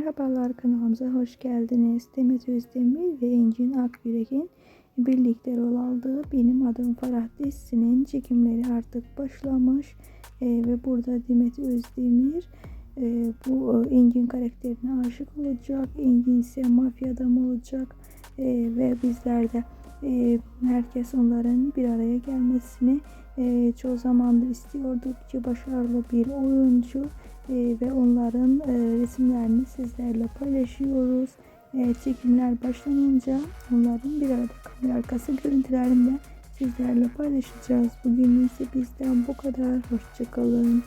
Merhabalar kanalımıza hoş geldiniz. Demet Özdemir ve Engin Akgürek'in birlikte rol aldığı Benim Adım Farah dizisinin çekimleri artık başlamış. Ee, ve burada Demet Özdemir e, bu e, Engin karakterine aşık olacak. Engin ise mafya adamı olacak. E, ve bizler de e, herkes onların bir araya gelmesini e, çoğu zamandır istiyorduk ki başarılı bir oyuncu e, ve onların e, resimlerini sizlerle paylaşıyoruz. E, çekimler başlanınca onların bir arada kamera arkası görüntülerini de sizlerle paylaşacağız. Bugün ise bizden bu kadar. Hoşçakalın.